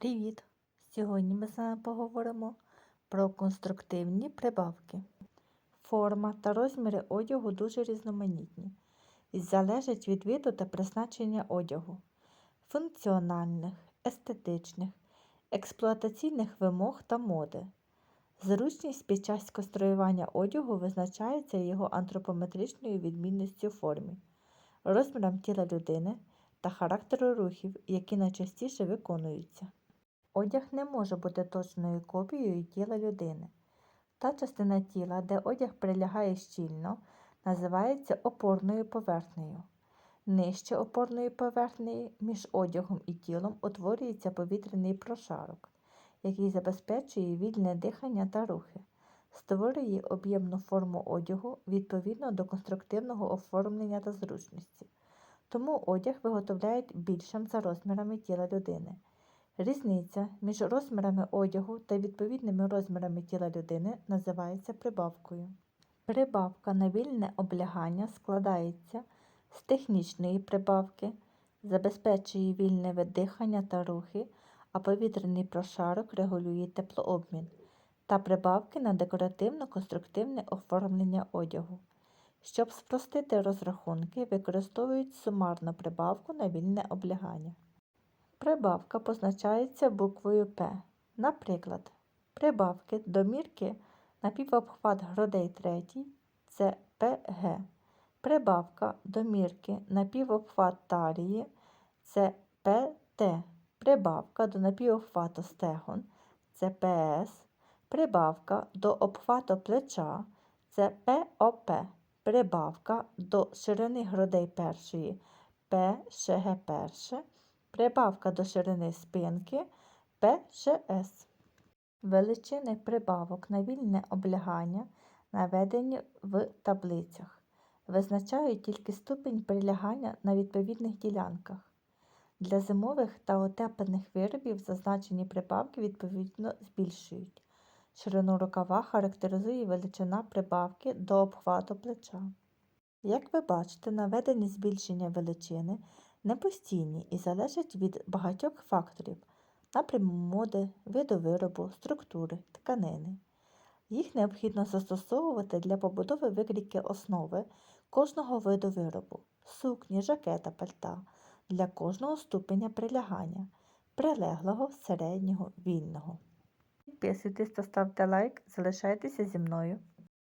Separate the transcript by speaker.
Speaker 1: Привіт! Сьогодні ми з вами поговоримо про конструктивні прибавки. Форма та розміри одягу дуже різноманітні і залежать від виду та призначення одягу, функціональних, естетичних, експлуатаційних вимог та моди. Зручність під час конструювання одягу визначається його антропометричною відмінністю формі, розміром тіла людини та характеру рухів, які найчастіше виконуються. Одяг не може бути точною копією тіла людини. Та частина тіла, де одяг прилягає щільно, називається опорною поверхнею. Нижче опорної поверхні між одягом і тілом утворюється повітряний прошарок, який забезпечує вільне дихання та рухи, створює об'ємну форму одягу відповідно до конструктивного оформлення та зручності. Тому одяг виготовляють більшим за розмірами тіла людини. Різниця між розмірами одягу та відповідними розмірами тіла людини називається прибавкою. Прибавка на вільне облягання складається з технічної прибавки, забезпечує вільне видихання та рухи, а повітряний прошарок регулює теплообмін, та прибавки на декоративно-конструктивне оформлення одягу. Щоб спростити розрахунки, використовують сумарну прибавку на вільне облягання. Прибавка позначається буквою П. Наприклад, прибавки до мірки на півобхват грудей третій це ПГ. Прибавка до мірки на півобхват талії це ПТ. Прибавка до напівобхвату стегон це ПС. Прибавка до обхвату плеча це ПОП. Прибавка до ширини грудей першої ПШГ перше. Прибавка до ширини спинки ПШС. Величини прибавок на вільне облягання наведені в таблицях. Визначають тільки ступінь прилягання на відповідних ділянках. Для зимових та утеплених виробів зазначені прибавки відповідно збільшують. Ширину рукава характеризує величина прибавки до обхвату плеча. Як ви бачите, наведені збільшення величини не постійні і залежать від багатьох факторів напряму моди, виду виробу, структури, тканини. Їх необхідно застосовувати для побудови викрійки основи кожного виду виробу, сукні, жакета, пальта, для кожного ступеня прилягання, прилеглого, середнього, вільного. Підписуйтесь та ставте лайк, залишайтеся зі мною.